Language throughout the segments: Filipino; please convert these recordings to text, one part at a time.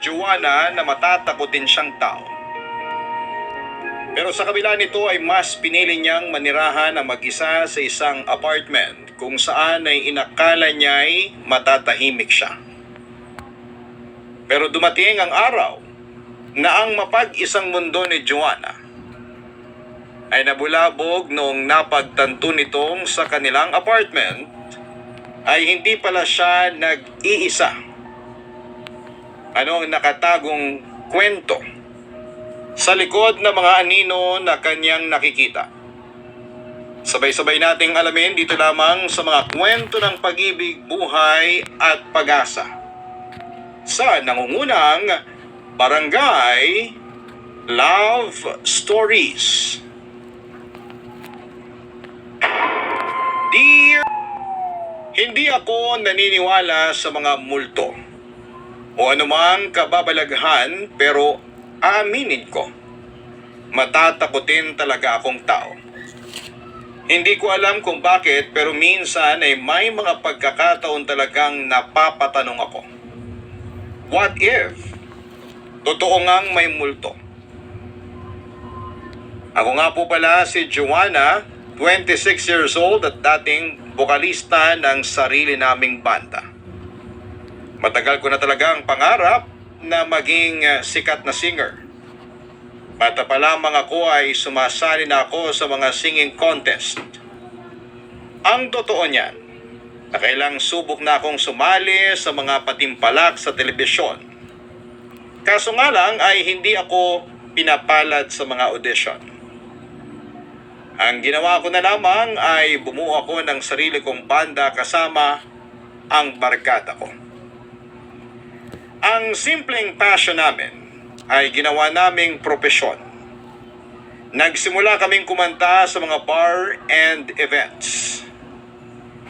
Joanna na matatakotin siyang tao. Pero sa kabila nito ay mas pinili niyang manirahan ang mag-isa sa isang apartment kung saan ay inakala niya'y matatahimik siya. Pero dumating ang araw na ang mapag-isang mundo ni Joanna ay nabulabog noong napagtanto nitong sa kanilang apartment ay hindi pala siya nag-iisa. Ano ang nakatagong kwento sa likod ng mga anino na kanyang nakikita. Sabay-sabay nating alamin dito lamang sa mga kwento ng pag-ibig, buhay at pag-asa. Sa nangungunang Barangay Love Stories. Dear hindi ako naniniwala sa mga multo o anumang kababalaghan pero aaminin ko, matatakotin talaga akong tao. Hindi ko alam kung bakit pero minsan ay may mga pagkakataon talagang napapatanong ako. What if? Totoo ngang may multo. Ako nga po pala si Joanna, 26 years old at dating bokalista ng sarili naming banda. Matagal ko na talagang pangarap na maging uh, sikat na singer. Bata pa lamang ako ay sumasali na ako sa mga singing contest. Ang totoo niyan, nakailang subok na akong sumali sa mga patimpalak sa telebisyon. Kaso nga lang ay hindi ako pinapalad sa mga audition. Ang ginawa ko na lamang ay bumuo ako ng sarili kong banda kasama ang barkada ko. Ang simpleng passion namin ay ginawa naming propesyon. Nagsimula kaming kumanta sa mga bar and events.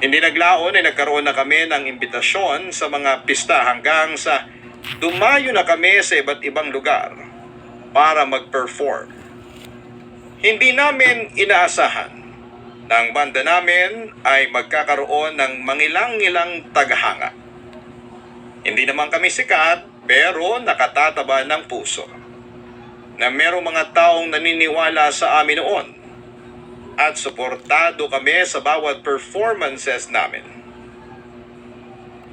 Hindi naglaon ay nagkaroon na kami ng imbitasyon sa mga pista hanggang sa dumayo na kami sa iba't ibang lugar para mag-perform. Hindi namin inaasahan na ang banda namin ay magkakaroon ng mangilang-ilang tagahanga. Hindi naman kami sikat pero nakatataba ng puso na merong mga taong naniniwala sa amin noon at suportado kami sa bawat performances namin.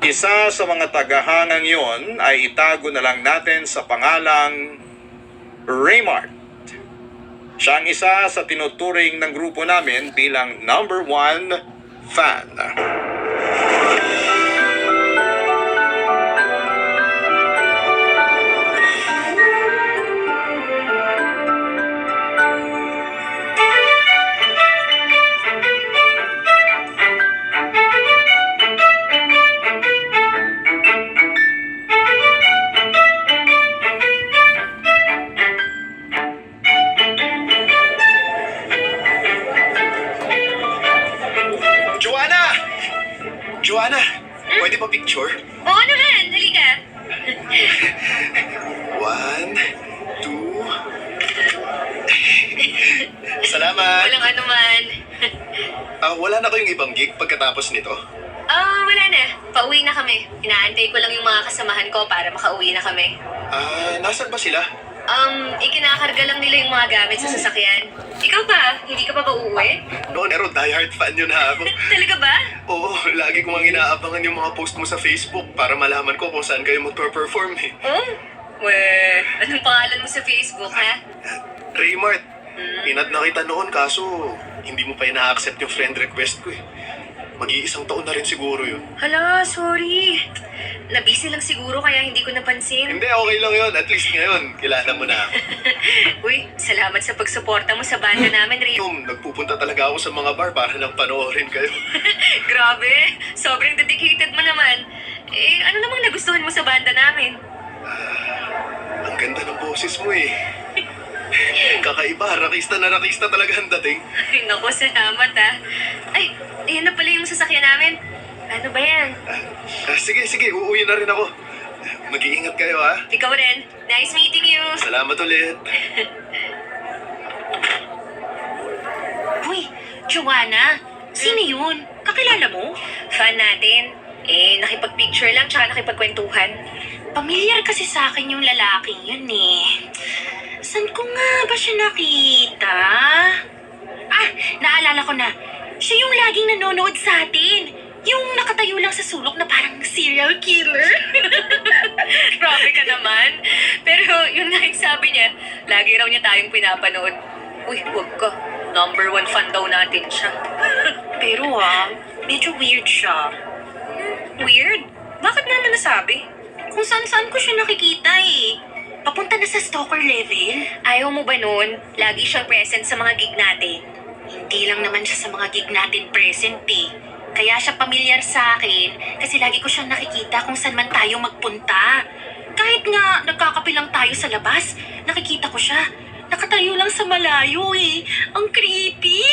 Isa sa mga tagahangang yon ay itago na lang natin sa pangalang Raymart. Siya ang isa sa tinuturing ng grupo namin bilang number one fan. Salamat! Walang anuman. Ah, wala na kayong ibang gig pagkatapos nito? Ah, wala na. Pauwi na kami. Inaantay ko lang yung mga kasamahan ko para makauwi na kami. Ah, nasan ba sila? Um, ikinakarga lang nila yung mga gamit sa sasakyan. Ikaw ba? Hindi ka pa ba uuwi? Noon, pero diehard fan yun na ako. Talaga ba? Oo, lagi ko mang inaabangan yung mga post mo sa Facebook para malaman ko kung saan kayo magpe-perform eh. Oh? Weh, anong pangalan mo sa Facebook, ha? Raymart, inad na kita noon kaso hindi mo pa ina-accept yung friend request ko eh. Mag-iisang taon na rin siguro yun. Hala, sorry. Nabisi lang siguro kaya hindi ko napansin. Hindi, okay lang yun. At least ngayon, kilala mo na ako. Uy, salamat sa pagsuporta mo sa banda namin, Ray. Yung nagpupunta talaga ako sa mga bar para lang panoorin kayo. Grabe, sobrang dedicated mo naman. Eh, ano namang nagustuhan mo sa banda namin? Ang ganda ng boses mo eh. Kakaiba, rakista na rakista talaga ang dating. Ay, naku, salamat ah. Ay, ayan na pala yung sasakyan namin. Ano ba yan? Ah, sige, sige, uuwi na rin ako. Mag-iingat kayo ha. Ikaw rin. Nice meeting you. Salamat ulit. Uy, Joanna, sino yun? Kakilala mo? Fan natin. Eh, nakipag-picture lang tsaka nakipagkwentuhan. Pamilyar kasi sa akin yung lalaking yun eh. San ko nga ba siya nakita? Ah, naalala ko na. Siya yung laging nanonood sa atin. Yung nakatayo lang sa sulok na parang serial killer. Grabe ka naman. Pero yun nga yung sabi niya, lagi raw niya tayong pinapanood. Uy, wag ka. Number one fan daw natin siya. Pero ah, medyo weird siya. Weird? Bakit naman nasabi? Kung saan-saan ko siya nakikita eh. Papunta na sa stalker level. Ayaw mo ba nun? Lagi siyang present sa mga gig natin. Hindi lang naman siya sa mga gig natin present eh. Kaya siya pamilyar sa akin kasi lagi ko siyang nakikita kung saan man tayo magpunta. Kahit nga nagkakape lang tayo sa labas, nakikita ko siya. Nakatayo lang sa malayo eh. Ang creepy!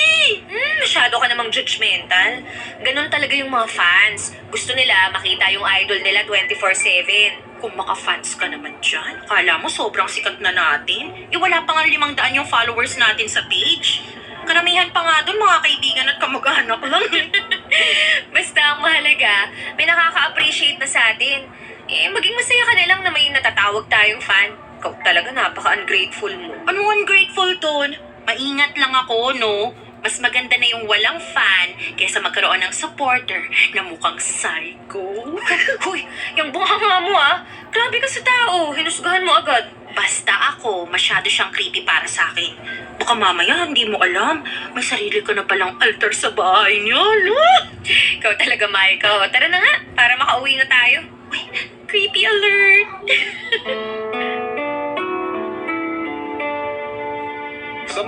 Hmm, masyado ka namang judgmental. Ganun talaga yung mga fans. Gusto nila makita yung idol nila 24-7. Kung maka-fans ka naman dyan, kala mo sobrang sikat na natin. Eh wala pa nga limang daan yung followers natin sa page. Karamihan pa nga doon mga kaibigan at kamag-anak lang. Basta ang mahalaga, may nakaka-appreciate na sa atin. Eh, maging masaya ka na lang na may natatawag tayong fan. Ikaw talaga napaka-ungrateful mo. Ano ungrateful doon? Maingat lang ako, no? Mas maganda na yung walang fan kaysa magkaroon ng supporter na mukhang psycho. Huy, yung bunganga mo ah. Grabe ka sa tao. Hinusgahan mo agad. Basta ako, masyado siyang creepy para sa akin. Baka mamaya hindi mo alam, may sarili ka na palang altar sa bahay niyo, no? Ikaw talaga, Michael. Tara na nga, para makauwi na tayo. Uy, creepy alert!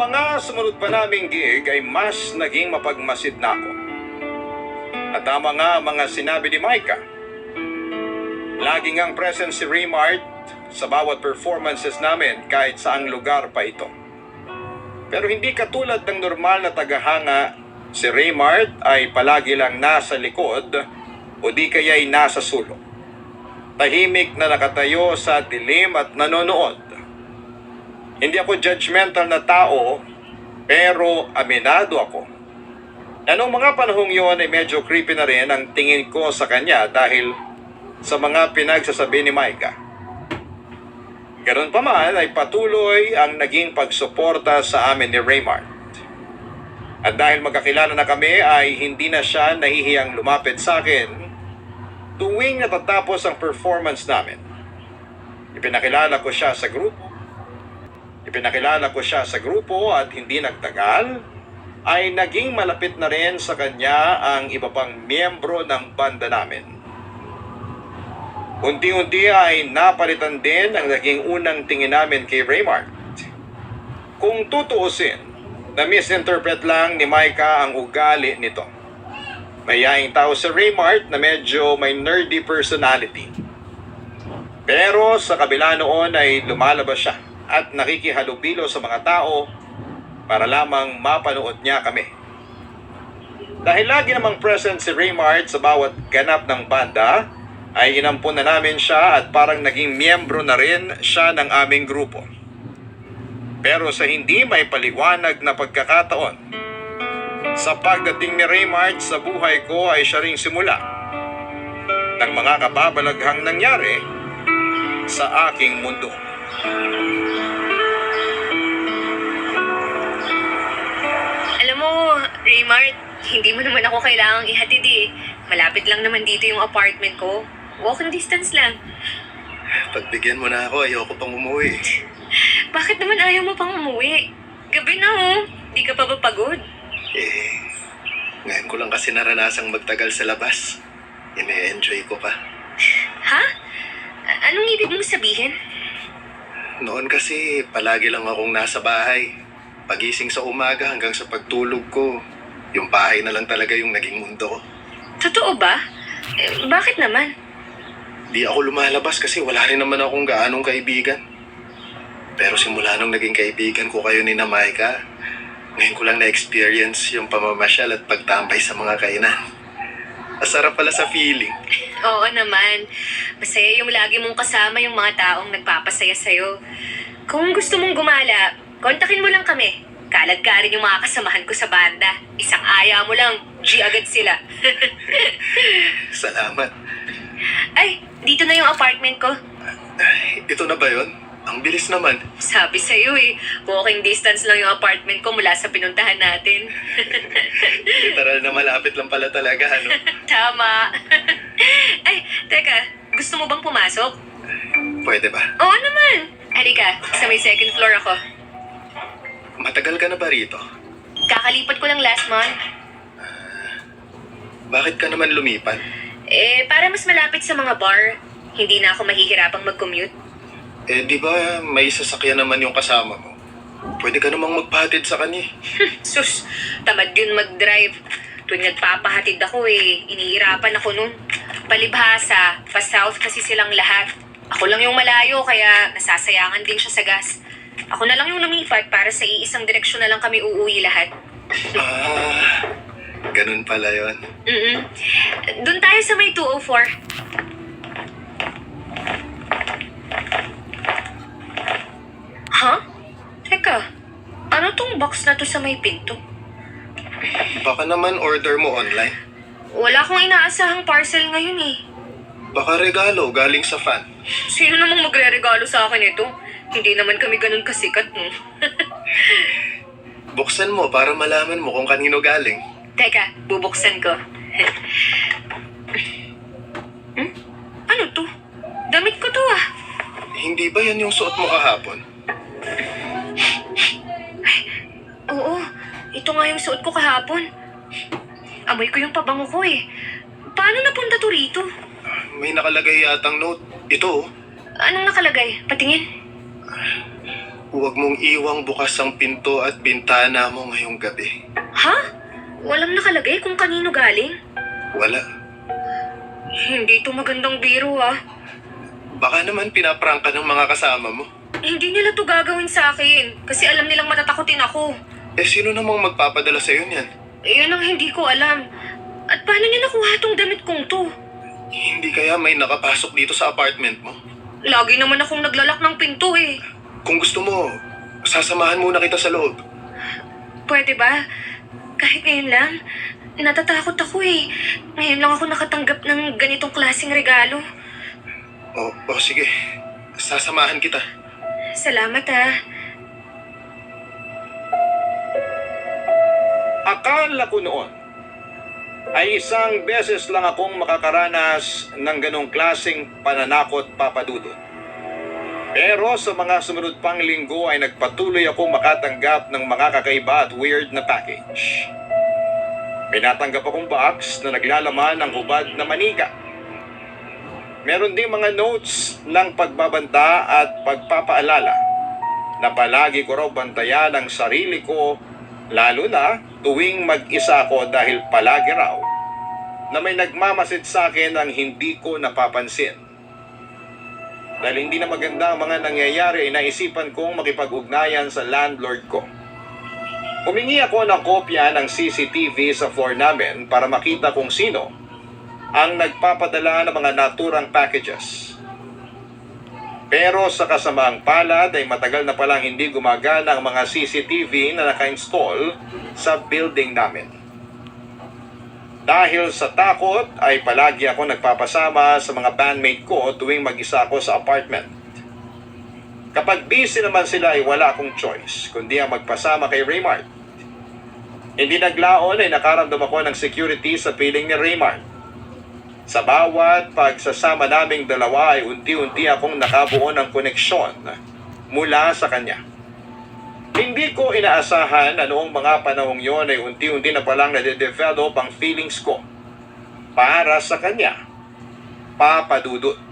mga sumunod pa naming gig ay mas naging mapagmasid na ako. At tama nga ang mga sinabi ni Micah. Lagi ngang present si Raymart sa bawat performances namin kahit saang lugar pa ito. Pero hindi katulad ng normal na tagahanga, si Raymart ay palagi lang nasa likod o di kaya'y nasa sulok. Tahimik na nakatayo sa dilim at nanonood. Hindi ako judgmental na tao, pero aminado ako. Na noong mga panahong yon ay medyo creepy na rin ang tingin ko sa kanya dahil sa mga pinagsasabi ni Micah. Ganun pa man ay patuloy ang naging pagsuporta sa amin ni Raymart. At dahil magkakilala na kami ay hindi na siya nahihiyang lumapit sa akin tuwing natatapos ang performance namin. Ipinakilala ko siya sa grupo Ipinakilala ko siya sa grupo at hindi nagtagal, ay naging malapit na rin sa kanya ang iba pang miyembro ng banda namin. Unti-unti ay napalitan din ang naging unang tingin namin kay Raymart. Kung tutuusin, na-misinterpret lang ni Micah ang ugali nito. Mayaing tao si Raymart na medyo may nerdy personality. Pero sa kabila noon ay lumalabas siya at nakikihalubilo sa mga tao para lamang mapanood niya kami. Dahil lagi namang present si Raymart sa bawat ganap ng banda, ay inampun na namin siya at parang naging miyembro na rin siya ng aming grupo. Pero sa hindi may paliwanag na pagkakataon, sa pagdating ni Raymart sa buhay ko ay siya ring simula ng mga kababalaghang nangyari sa aking mundo. Alam mo, Raymart, hindi mo naman ako kailangang ihatid eh. Malapit lang naman dito yung apartment ko. Walking distance lang. Pagbigyan mo na ako, ayoko pang umuwi. Bakit naman ayaw mo pang umuwi? Gabi na oh. Di ka pa ba pagod? Eh, ngayon ko lang kasi naranasang magtagal sa labas. Ine-enjoy ko pa. Ha? A- anong ibig mong sabihin? Noon kasi palagi lang akong nasa bahay. Pagising sa umaga hanggang sa pagtulog ko, yung bahay na lang talaga yung naging mundo ko. Totoo ba? Eh, bakit naman? Di ako lumalabas kasi wala rin naman akong gaanong kaibigan. Pero simula nung naging kaibigan ko kayo ni Namaika, ngayon ko lang na-experience yung pamamasyal at pagtambay sa mga kainan. Masarap pala sa feeling. Oo naman. Masaya yung lagi mong kasama yung mga taong nagpapasaya sa'yo. Kung gusto mong gumala, kontakin mo lang kami. Kalag ka rin yung mga kasamahan ko sa banda. Isang aya mo lang, G agad sila. Salamat. Ay, dito na yung apartment ko. Ay, ito na ba yon? Ang bilis naman. Sabi sa'yo eh, walking distance lang yung apartment ko mula sa pinuntahan natin. Literal na malapit lang pala talaga, ano? Tama. Ay, teka, gusto mo bang pumasok? Pwede ba? Oo naman. Halika, sa may second floor ako. Matagal ka na ba rito? Kakalipat ko lang last month. Bakit ka naman lumipat? Eh, para mas malapit sa mga bar, hindi na ako mahihirapang mag-commute. Eh, di ba may sasakyan naman yung kasama mo? Pwede ka namang magpahatid sa kanya. eh. Sus, tamad yun mag-drive. Tuwing nagpapahatid ako eh, inihirapan ako nun. Palibhasa, pa-south kasi silang lahat. Ako lang yung malayo, kaya nasasayangan din siya sa gas. Ako na lang yung lumipat para sa iisang direksyon na lang kami uuwi lahat. Ah, ganun pala yon. Mm Doon tayo sa may 204. Box na to sa may pinto? Baka naman order mo online. Wala akong inaasahang parcel ngayon eh. Baka regalo galing sa fan. Sino namang magre-regalo sa akin ito? Hindi naman kami ganun kasikat, no? Buksan mo para malaman mo kung kanino galing. Teka, bubuksan ko. hmm? Ano to? Damit ko to ah. Hindi ba yan yung suot mo kahapon? Oo, ito nga yung suot ko kahapon. Amoy ko yung pabango ko eh. Paano napunta to rito? May nakalagay yatang note. Ito, oh. Anong nakalagay? Patingin. huwag mong iwang bukas ang pinto at bintana mo ngayong gabi. Ha? Walang nakalagay kung kanino galing? Wala. Hindi to magandang biro ah. Baka naman pinaprank ka ng mga kasama mo. Hindi nila to gagawin sa akin kasi alam nilang matatakotin ako. Eh, sino namang magpapadala sa'yo niyan? Iyon ang hindi ko alam. At paano niya nakuha tong damit kong to? Hindi kaya may nakapasok dito sa apartment mo? Lagi naman akong naglalak ng pinto eh. Kung gusto mo, sasamahan muna kita sa loob. Pwede ba? Kahit ngayon lang, natatakot ako eh. Ngayon lang ako nakatanggap ng ganitong klaseng regalo. O, o sige, sasamahan kita. Salamat ah. Akala ko noon ay isang beses lang akong makakaranas ng ganong klaseng pananakot papadudot. Pero sa mga sumunod pang linggo ay nagpatuloy akong makatanggap ng mga kakaiba at weird na package. Pinatanggap akong box na naglalaman ng hubad na manika. Meron ding mga notes ng pagbabanta at pagpapaalala na palagi ko raw bantayan ang sarili ko lalo na tuwing mag-isa ako dahil palagi raw na may nagmamasid sa akin ang hindi ko napapansin. Dahil hindi na maganda ang mga nangyayari ay naisipan kong makipag-ugnayan sa landlord ko. Humingi ako ng kopya ng CCTV sa floor namin para makita kung sino ang nagpapadala ng mga naturang packages. Pero sa kasamaang palad ay matagal na palang hindi gumagana ang mga CCTV na naka-install sa building namin. Dahil sa takot ay palagi ako nagpapasama sa mga bandmate ko tuwing mag-isa ako sa apartment. Kapag busy naman sila ay wala akong choice kundi ang magpasama kay Raymart. Hindi naglaon ay nakaramdam ako ng security sa piling ni Raymart. Sa bawat pagsasama naming dalawa ay unti-unti akong nakabuo ng koneksyon mula sa kanya. Hindi ko inaasahan na noong mga panahong yon ay unti-unti na palang nade-develop ang feelings ko para sa kanya. Papadudot.